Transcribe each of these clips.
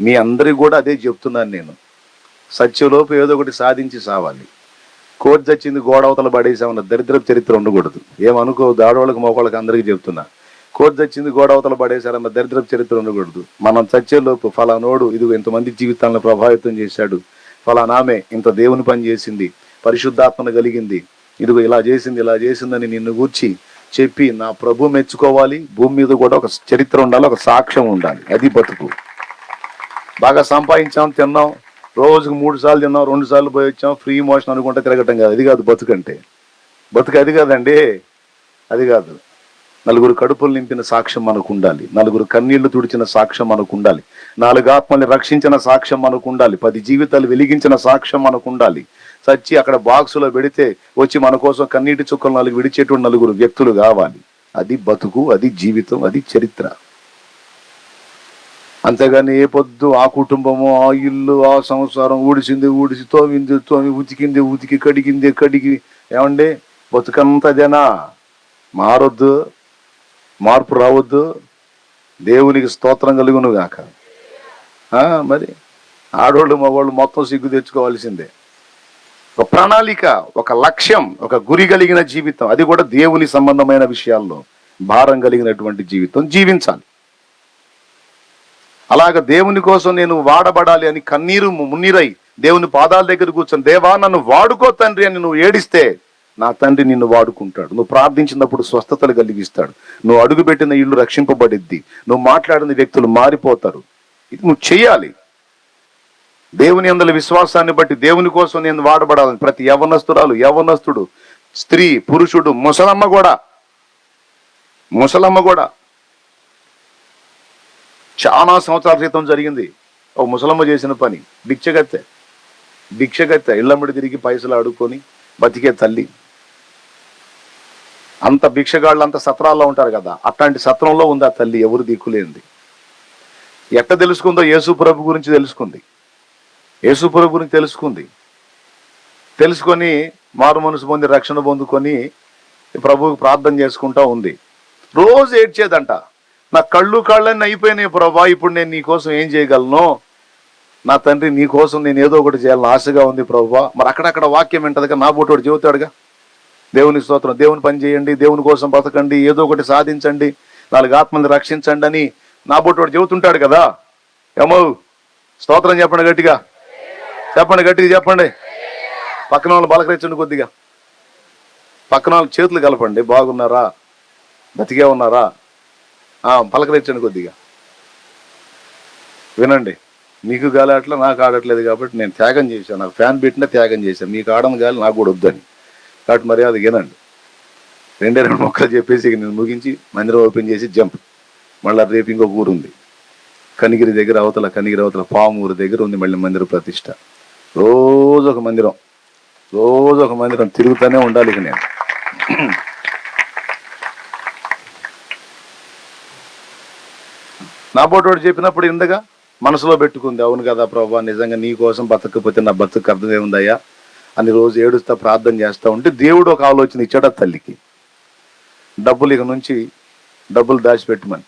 మీ అందరికి కూడా అదే చెప్తున్నాను నేను. సత్యలోపు ఏదో ఒకటి సాధించి సావాలి. కోర్టు చచ్చింది గోడవతల పడేసామన్న దరిద్ర చరిత్ర ఉండకూడదు. ఏమనుకో దాడోళ్ళకి మోకాళ్ళకి అందరికీ చెప్తున్నా. కోర్టు చచ్చింది గోడవతల పడేశారన్న దరిద్ర చరిత్ర ఉండకూడదు. మనం చచ్చేలోపు ఫలానోడు ఇదిగో ఇంతమంది జీవితాలను ప్రభావితం చేశాడు. ఫలానామె ఇంత దేవుని పని చేసింది పరిశుద్ధాత్మను కలిగింది. ఇదిగో ఇలా చేసింది ఇలా చేసిందని నిన్ను గూర్చి చెప్పి నా ప్రభు మెచ్చుకోవాలి. భూమి మీద కూడా ఒక చరిత్ర ఉండాలి ఒక సాక్ష్యం ఉండాలి. అది బతుకు. బాగా సంపాదించాం తిన్నాం. రోజుకు మూడు సార్లు తిన్నాం రెండు సార్లు పోయి వచ్చాం. ఫ్రీ మోషన్ అనుకుంటే తిరగటం కాదు. అది కాదు బతుకంటే బతుకు అది కాదండి. అది కాదు. నలుగురు కడుపులు నింపిన సాక్ష్యం మనకు ఉండాలి. నలుగురు కన్నీళ్ళు తుడిచిన సాక్ష్యం మనకు ఉండాలి. నాలుగు ఆత్మల్ని రక్షించిన సాక్ష్యం మనకు ఉండాలి. పది జీవితాలు వెలిగించిన సాక్ష్యం మనకు ఉండాలి. సచ్చి అక్కడ బాక్సులో పెడితే వచ్చి మన కోసం కన్నీటి చుక్కలు నాలుగు విడిచేటువంటి నలుగురు వ్యక్తులు కావాలి. అది బతుకు అది జీవితం అది చరిత్ర. అంతేగాని ఏ పొద్దు ఆ కుటుంబము ఆ ఇల్లు ఆ సంసారం ఊడిసింది ఊడిసి తోమింది తోమి ఉతికింది ఉతికి కడిగింది కడిగి ఏమండి? బతుకంతదేనా మారొద్దు మార్పు రావద్దు దేవునికి స్తోత్రం కలుగును గాక మరి ఆడవాళ్ళు మగవాళ్ళు మొత్తం సిగ్గు తెచ్చుకోవాల్సిందే. ఒక ప్రణాళిక ఒక లక్ష్యం ఒక గురి కలిగిన జీవితం అది కూడా దేవుని సంబంధమైన విషయాల్లో భారం కలిగినటువంటి జీవితం. జీవించాలి. అలాగ దేవుని కోసం నేను వాడబడాలి అని కన్నీరు మున్నీరై దేవుని పాదాల దగ్గర కూర్చొని దేవా నన్ను వాడుకో తండ్రి అని నువ్వు ఏడిస్తే నా తండ్రి నిన్ను వాడుకుంటాడు. నువ్వు ప్రార్థించినప్పుడు స్వస్థతలు కలిగిస్తాడు. నువ్వు అడుగుపెట్టిన ఇల్లు రక్షింపబడిద్ది. నువ్వు మాట్లాడిన వ్యక్తులు మారిపోతారు. ఇది నువ్వు చేయాలి దేవుని అందరి విశ్వాసాన్ని బట్టి దేవుని కోసం నేను వాడబడాలని ప్రతి యవనస్తురాలు యవనస్తుడు స్త్రీ పురుషుడు ముసలమ్మ కూడా ముసలమ్మ కూడా చాలా సంవత్సరాల క్రితం జరిగింది. ఒక ముసలమ్మ చేసిన పని. భిక్షగత్తె భిక్షగత్తె ఇళ్ళమ్మడి తిరిగి పైసలు అడుక్కొని బతికే తల్లి. అంత భిక్షగాళ్ళు అంత సత్రాల్లో ఉంటారు కదా. అట్లాంటి సత్రంలో ఉంది ఆ తల్లి. ఎవరు దిక్కులేనిది. ఎట్ట తెలుసుకుందో యేసుప్రభు గురించి తెలుసుకుంది. యేసుప్రభు గురించి తెలుసుకుంది. తెలుసుకొని మారు మనసు పొంది రక్షణ పొందుకొని ప్రభువుకి ప్రార్థన చేసుకుంటా ఉంది. రోజు ఏడ్చేదంట. నా కళ్ళు కాళ్ళన్నీ అయిపోయినాయి ప్రభా ఇప్పుడు నేను నీ కోసం ఏం చేయగలను? నా తండ్రి నీ కోసం నేను ఏదో ఒకటి చేయాలని ఆశగా ఉంది ప్రభా. మరి అక్కడక్కడ వాక్యం వింటదిగా నా బోటోడు చెబుతాడుగా. దేవుని స్తోత్రం దేవుని పని చేయండి దేవుని కోసం బతకండి ఏదో ఒకటి సాధించండి నాలుగు ఆత్మల్ని రక్షించండి అని నా బోటోడు చెబుతుంటాడు కదా. ఏమో స్తోత్రం చెప్పండి గట్టిగా. చెప్పండి గట్టిగా చెప్పండి. పక్కన వాళ్ళు బలకరించండి కొద్దిగా. పక్కన వాళ్ళు చేతులు కలపండి బాగున్నారా? బతికే ఉన్నారా? పలకరించండి కొద్దిగా. వినండి. మీకు గాలి అట్లా నాకు ఆడట్లేదు కాబట్టి నేను త్యాగం చేశాను. నాకు ఫ్యాన్ పెట్టినా త్యాగం చేశాను. మీకు ఆడని గాలి నాకు కూడా వద్దని. కాబట్టి మర్యాద వినండి. రెండే రెండు మొక్కలు చెప్పేసి ఇక నేను ముగించి మందిరం ఓపెన్ చేసి జంప్. మళ్ళీ రేపు ఇంకొక ఊరు ఉంది. కనిగిరి దగ్గర అవతల కనిగిరి అవతల పామూరు దగ్గర ఉంది మళ్ళీ మందిర ప్రతిష్ట. రోజు ఒక మందిరం. రోజు ఒక మందిరం తిరుగుతూనే ఉండాలి ఇక నేను. నా బోటోడు చెప్పినప్పుడు ఇందగా మనసులో పెట్టుకుంది అవును కదా ప్రభా నిజంగా నీ కోసం బతకపోతే నా బతుకు అర్థమేముందయ్యా? అని రోజు ఏడుస్తా ప్రార్థన చేస్తా ఉంటే దేవుడు ఒక ఆలోచన ఇచ్చాడు ఆ తల్లికి. డబ్బులు ఇక నుంచి డబ్బులు దాచిపెట్టమని.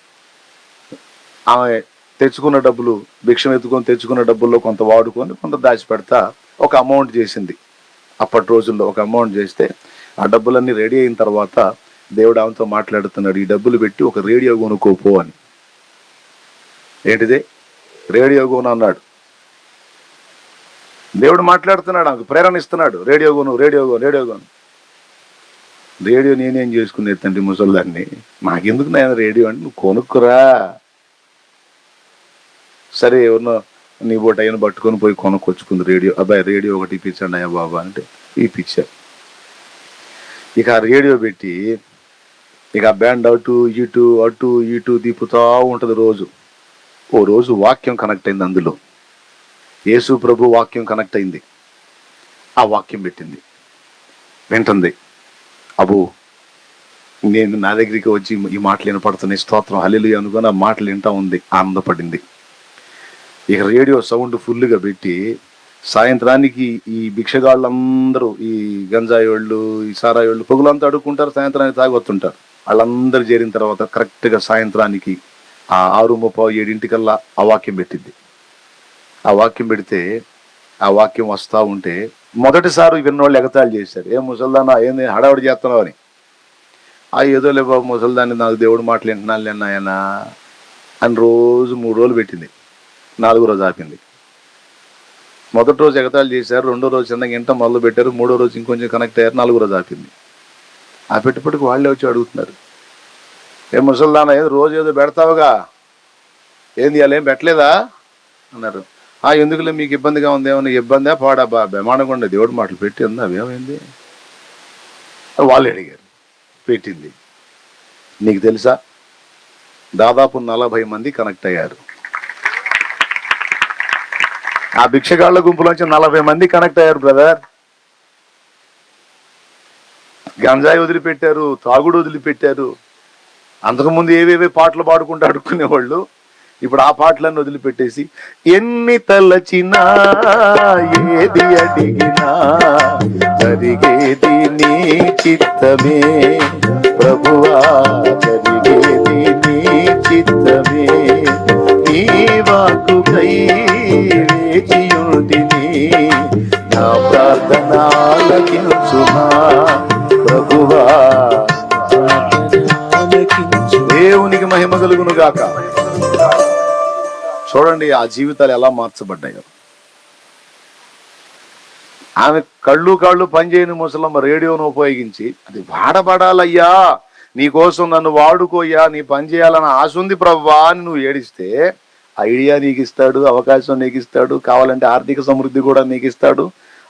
ఆమె తెచ్చుకున్న డబ్బులు భిక్షం ఎత్తుకొని తెచ్చుకున్న డబ్బుల్లో కొంత వాడుకొని కొంత దాచిపెడతా ఒక అమౌంట్ చేసింది. అప్పటి రోజుల్లో ఒక అమౌంట్ చేస్తే ఆ డబ్బులన్నీ రెడీ అయిన తర్వాత దేవుడు ఆమెతో మాట్లాడుతున్నాడు ఈ డబ్బులు పెట్టి ఒక రేడియో కొనుక్కోపో అని. ఏంటిది? రేడియో గోను అన్నాడు. దేవుడు మాట్లాడుతున్నాడు నాకు ప్రేరణ ఇస్తున్నాడు. రేడియో గోను రేడియో రేడియో గోను. రేడియో నేనేం చేసుకునే తండ్రి ముసల్దాన్ని? నాకెందుకు నేను రేడియో అంటే నువ్వు కొనుక్కురా. సరే ఎవరినో నీ బోట అయిన పట్టుకొని పోయి కొనుక్కొచ్చుకుంది రేడియో. అబ్బాయి రేడియో ఒకటి ఇప్పించండి అయ్యా బాబా అంటే ఇప్పించారు ఇక ఆ రేడియో పెట్టి ఇక ఆ బ్యాండ్ అటు ఇటు అటు ఇటు తిప్పుతా ఉంటుంది రోజు. ఓ రోజు వాక్యం కనెక్ట్ అయింది అందులో. యేసు ప్రభు వాక్యం కనెక్ట్ అయింది. ఆ వాక్యం పెట్టింది. వింటుంది. అబు నేను నా దగ్గరికి వచ్చి ఈ మాటలు వినపడుతున్నాయి. స్తోత్రం హలిలు అనుకుని ఆ మాటలు వింటా ఉంది. ఆనందపడింది. ఇక రేడియో సౌండ్ ఫుల్గా పెట్టి సాయంత్రానికి ఈ భిక్షగాళ్ళందరూ ఈ గంజాయి వాళ్ళు ఈ సారాయి వాళ్ళు పొగులంతా అడుక్కుంటారు. సాయంత్రానికి తాగొత్తుంటారు వాళ్ళందరూ చేరిన తర్వాత కరెక్ట్గా సాయంత్రానికి ఆ ఆరు ముప్పై ఏడింటికల్లా ఆ వాక్యం పెట్టింది. ఆ వాక్యం పెడితే ఆ వాక్యం వస్తూ ఉంటే మొదటిసారి విన్నోళ్ళు ఎగతాళి చేశారు. ఏ ముసల్దానా ఏంది హడావుడి చేస్తున్నావు అని. ఆ ఏదో లే బాబు ముసల్దాన్ని నాకు దేవుడు మాటలు వింటున్నాను లేనా అని రోజు మూడు రోజులు పెట్టింది. నాలుగో రోజు ఆపింది. మొదటి రోజు ఎగతాళి చేశారు రెండో రోజు చిన్నగా ఇంట మొదలు పెట్టారు మూడో రోజు ఇంకొంచెం కనెక్ట్ అయ్యారు నాలుగో రోజు ఆపింది. ఆ పెట్టుబడికి వాళ్ళే వచ్చి అడుగుతున్నారు. ఏ ముసల్దాన ఏదో రోజు ఏదో పెడతావుగా? ఏంది ఇవాళ ఏం పెట్టలేదా? అన్నారు. ఆ ఎందుకులే మీకు ఇబ్బందిగా ఉంది? ఏమన్నా ఇబ్బందా? పాడా బా బెమానకుండా దేవుడు మాటలు పెట్టి ఉందా? అవేమైంది వాళ్ళు అడిగారు. పెట్టింది. నీకు తెలుసా? దాదాపు నలభై మంది కనెక్ట్ అయ్యారు. ఆ భిక్షగాళ్ళ గుంపులోంచి నలభై మంది కనెక్ట్ అయ్యారు బ్రదర్. గంజాయి వదిలిపెట్టారు తాగుడు వదిలిపెట్టారు. అంతకుముందు ఏవేవే పాటలు పాడుకుంటూ అడుక్కునేవాళ్ళు ఇప్పుడు ఆ పాటలను వదిలిపెట్టేసి ఎన్ని తలచినా ఏది అడిగినా జరిగేది నీ చిత్తమే. ప్రభువా జరిగేది నీ చిత్తమే. నీ వాకుకై వేచియుంటిని నా ప్రార్థన ప్రభువా దేవునికి మహిమ కలుగును గాక చూడండి ఆ జీవితాలు ఎలా మార్చబడ్డాయో. ఆమె కళ్ళు కాళ్ళు పనిచేయని ముసలమ్మ రేడియోను ఉపయోగించి అది వాడబడాలయ్యా నీ కోసం నన్ను వాడుకోయ్యా నీ పని చేయాలని ఆశ ఉంది ప్రవ్వా అని నువ్వు ఏడిస్తే ఐడియా నీకు ఇస్తాడు అవకాశం నీకు ఇస్తాడు కావాలంటే ఆర్థిక సమృద్ధి కూడా నీకు ఇస్తాడు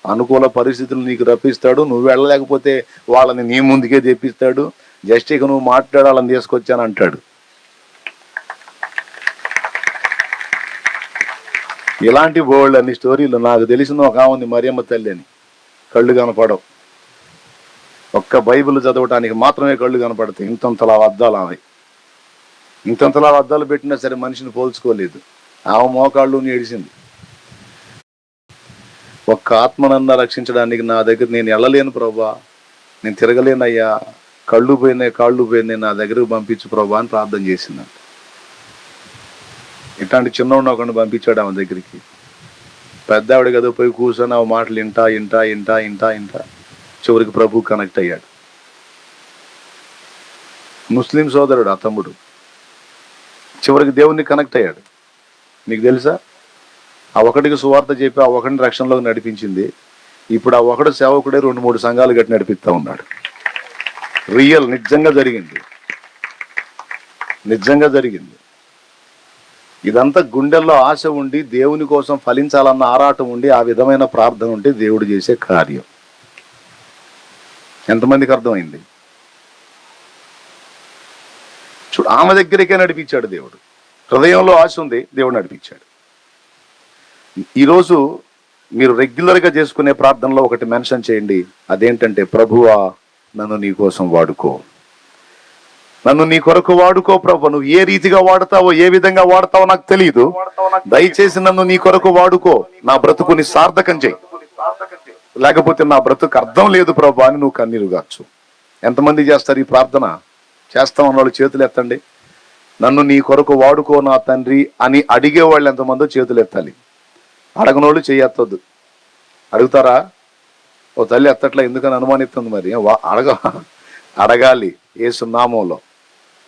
అనుకూల పరిస్థితులు నీకు రప్పిస్తాడు నువ్వు వెళ్ళలేకపోతే వాళ్ళని నీ ముందుకే తెప్పిస్తాడు జస్ట్ ఇక నువ్వు మాట్లాడాలని తీసుకొచ్చాను అంటాడు. ఇలాంటి బోల్డ్ అన్ని స్టోరీలు నాకు తెలిసిన ఒక ఆమె ఉంది మరియమ్మ తల్లి అని కళ్ళు కనపడవు. ఒక్క బైబిల్ చదవటానికి మాత్రమే కళ్ళు కనపడతాయి. ఇంతంతలా అద్దాలు ఆమె. ఇంతంతలా అద్దాలు పెట్టినా సరే మనిషిని పోల్చుకోలేదు. ఆమె మోకాళ్ళు ఏడిసింది. ఒక్క ఆత్మనన్నా రక్షించడానికి నా దగ్గర నేను వెళ్ళలేను ప్రభా. నేను తిరగలేనయ్యా. కళ్ళు పోయినాయి కాళ్ళు పోయినాయి నా దగ్గరకు పంపించు ప్రభా అని ప్రార్థన చేసిందంట. ఇట్లాంటి చిన్నవాడిని ఒకరిని పంపించాడు ఆమె దగ్గరికి. పెద్ద ఆవిడ కదా పోయి కూర్చొని ఆ మాటలు ఇంటా ఇంటా ఇంటా ఇంటా ఇంటా చివరికి ప్రభు కనెక్ట్ అయ్యాడు. ముస్లిం సోదరుడు ఆ తమ్ముడు. చివరికి దేవుణ్ణి కనెక్ట్ అయ్యాడు. నీకు తెలుసా? ఆ ఒకటికి సువార్త చెప్పి ఆ ఒకటిని రక్షణలోకి నడిపించింది. ఇప్పుడు ఆ ఒకడు సేవకుడే రెండు మూడు సంఘాలు గట్టి నడిపిస్తా ఉన్నాడు. రియల్ నిజంగా జరిగింది. నిజంగా జరిగింది. ఇదంతా గుండెల్లో ఆశ ఉండి దేవుని కోసం ఫలించాలన్న ఆరాటం ఉండి ఆ విధమైన ప్రార్థన ఉంటే దేవుడు చేసే కార్యం. ఎంతమందికి అర్థమైంది? చూడు ఆమె దగ్గరికే నడిపించాడు దేవుడు. హృదయంలో ఆశ ఉంది దేవుడు నడిపించాడు. ఈరోజు మీరు రెగ్యులర్గా చేసుకునే ప్రార్థనలో ఒకటి మెన్షన్ చేయండి. అదేంటంటే ప్రభువా నన్ను నీ కోసం వాడుకో. నన్ను నీ కొరకు వాడుకో ప్రభు. నువ్వు ఏ రీతిగా వాడతావో ఏ విధంగా వాడతావో నాకు తెలియదు దయచేసి నన్ను నీ కొరకు వాడుకో. నా బ్రతుకుని సార్థకం చేయి. లేకపోతే నా బ్రతుకు అర్థం లేదు ప్రభు అని నువ్వు కన్నీరు కావచ్చు ఎంతమంది చేస్తారు ఈ ప్రార్థన? చేస్తామన్న వాళ్ళు చేతులు ఎత్తండి. నన్ను నీ కొరకు వాడుకో నా తండ్రి అని అడిగే వాళ్ళు ఎంతమందో చేతులు ఎత్తాలి. అడగనోళ్ళు చేయొత్తొద్దు అడుగుతారా? ఓ తల్లి ఎత్తట్లా ఎందుకని అనుమానిస్తుంది మరి? వా- అడగ అడగాలి ఏసు నామంలో.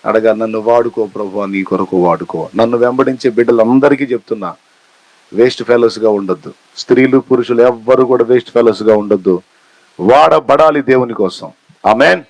అడగా నన్ను వాడుకో ప్రభు నీ కొరకు వాడుకో. నన్ను వెంబడించే బిడ్డలందరికీ చెప్తున్నా వేస్ట్ ఫెలోస్గా ఉండొద్దు. స్త్రీలు పురుషులు ఎవ్వరు కూడా వేస్ట్ ఫెలోస్గా ఉండొద్దు. వాడబడాలి దేవుని కోసం. ఆమెన్.